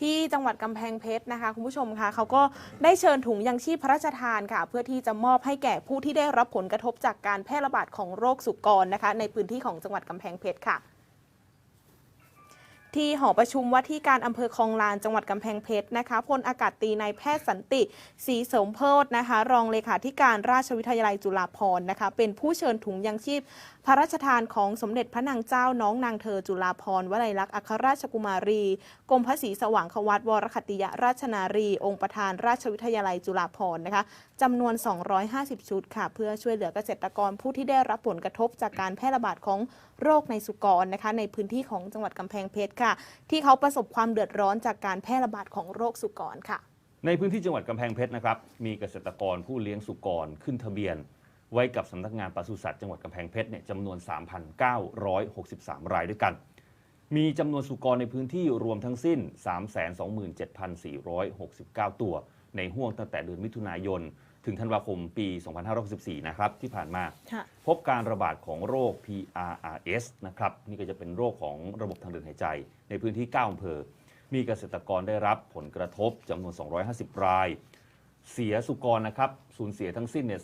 ที่จังหวัดกำแพงเพชรนะคะ คุณผู้ชมคะเขาก็ได้เชิญถุงยังชีพพระราชทานค่ะ เพื่อที่จะมอบให้แก่ผู้ที่ได้รับผลกระทบจากการแพร่ระบาดของโรคสุกรนะคะ ในพื้นที่ของจังหวัดกำแพงเพชรค่ะที่หอประชุมว่าที่การอำเภอคลองลานจังหวัดกำแพงเพชรนะคะพลอากาศตรีนายแพทย์สันติศรีสมโพธนะคะ รองเลขาธิการราชวิทยาลัยจุฬาภรณ์นะคะ เป็นผู้เชิญถุงยังชีพพระราชทานของสมเด็จพระนางเจ้าน้องนางเธอจุฬาภรณ์วลัยลักษณ์อัครราชกุมารี กรมพระศรีสว่างควัตวรคติยราชนารี องค์ประธานราชวิทยาลัยจุฬาภรณ์นะคะจำนวน 250 ชุดค่ะ เพื่อช่วยเหลือเกษตรกรผู้ที่ได้รับผลกระทบจากการแพร่ระบาดของโรคในสุกรนะคะในพื้นที่ของจังหวัดกำแพงเพชรค่ะ ที่เขาประสบความเดือดร้อนจากการแพร่ระบาดของโรคสุกรค่ะ ในพื้นที่จังหวัดกำแพงเพชรนะครับมีเกษตรกรผู้เลี้ยงสุกรขึ้นทะเบียน ไว้กับสำนักงานปศุสัตว์จังหวัดกำแพงเพชรเนี่ยจำนวน 3,963 รายด้วยกัน มีจำนวนสุกรในพื้นที่รวมทั้งสิ้น 327,469 ตัว ในห่วงตั้งแต่เดือนมิถุนายน ถึงธันวาคมปี 2564 นะครับที่ผ่านมาค่ะพบการระบาดของโรค PRRS นะครับนี่ก็จะเป็นโรคของระบบทางเดินหายใจ ในพื้นที่ 9อำเภอ มีเกษตรกรได้รับผลกระทบจำนวน 250 ราย เสียสุกรนะครับสูญเสียทั้งสิ้นเนี่ย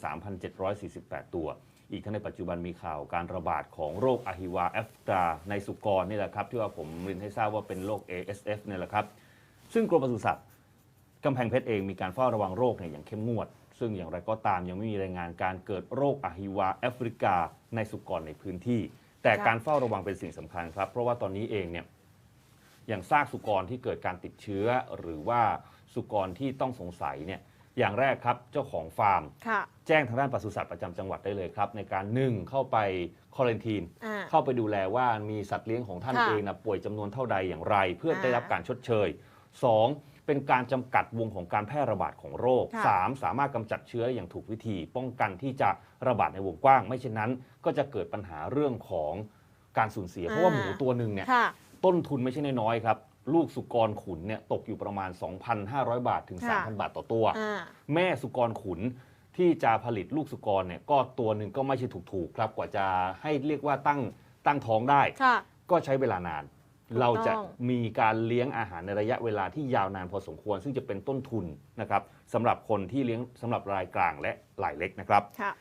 3,748 ตัว อีกทั้งในปัจจุบันมีข่าวการระบาดของโรคอะฮิวาแอฟตาในสุกรนี่แหละครับ ที่ว่าผมเรียนให้ทราบว่าเป็นโรค ASF เนี่ยแหละครับ ซึ่งกรมปศุสัตว์กำแพงเพชรเองมีการเฝ้าระวังโรคเนี่ยอย่างเข้มงวด ซึ่งอย่างไรก็ตามยังไม่มีรายงานการเกิดโรคอะฮิวาแอฟริกาในสุกรในพื้นที่ แต่การเฝ้าระวังเป็นสิ่งสำคัญครับ เพราะว่าตอนนี้เองเนี่ยอย่างซากสุกรที่เกิดการติดเชื้อ หรือว่าสุกรที่ต้องสงสัยเนี่ย อย่างแรกครับเจ้าของฟาร์ม ค่ะ แจ้งทางด้านปศุสัตว์ประจำจังหวัดได้เลยครับ ในการหนึ่งเข้าไปคอเรนทีน อ่า เข้าไปดูแลว่ามีสัตว์เลี้ยงของท่านค่ะเองนะป่วยจำนวนเท่าใดอย่างไร เพื่ออ่าได้รับการชดเชย 2. เป็นการจำกัดวงของการแพร่ระบาดของโรค ค่ะ 3. สามารถกำจัดเชื้ออย่างถูกวิธี ป้องกันที่จะระบาดในวงกว้าง ไม่เช่นนั้น ก็จะเกิดปัญหาเรื่องของการสูญเสีย เพราะว่าหมูตัวหนึ่งเนี่ย ค่ะ ต้นทุนไม่ใช่น้อยๆครับ ลูกสุกรขุนเนี่ยตกอยู่ประมาณ 2,500 บาทถึง ค่ะ 3,000 บาทต่อตัว อ่า แม่สุกรขุนที่จะผลิตลูกสุกรเนี่ยก็ตัวหนึ่งก็ไม่ใช่ถูกๆครับกว่าจะให้เรียกว่าตั้งตั้งท้องได้ ค่ะ ก็ใช้เวลานาน ถูกต้อง เราจะมีการเลี้ยงอาหารในระยะเวลาที่ยาวนานพอสมควร ซึ่งจะเป็นต้นทุนนะครับสำหรับคนที่เลี้ยงสำหรับรายกลางและรายเล็กนะครับ ค่ะ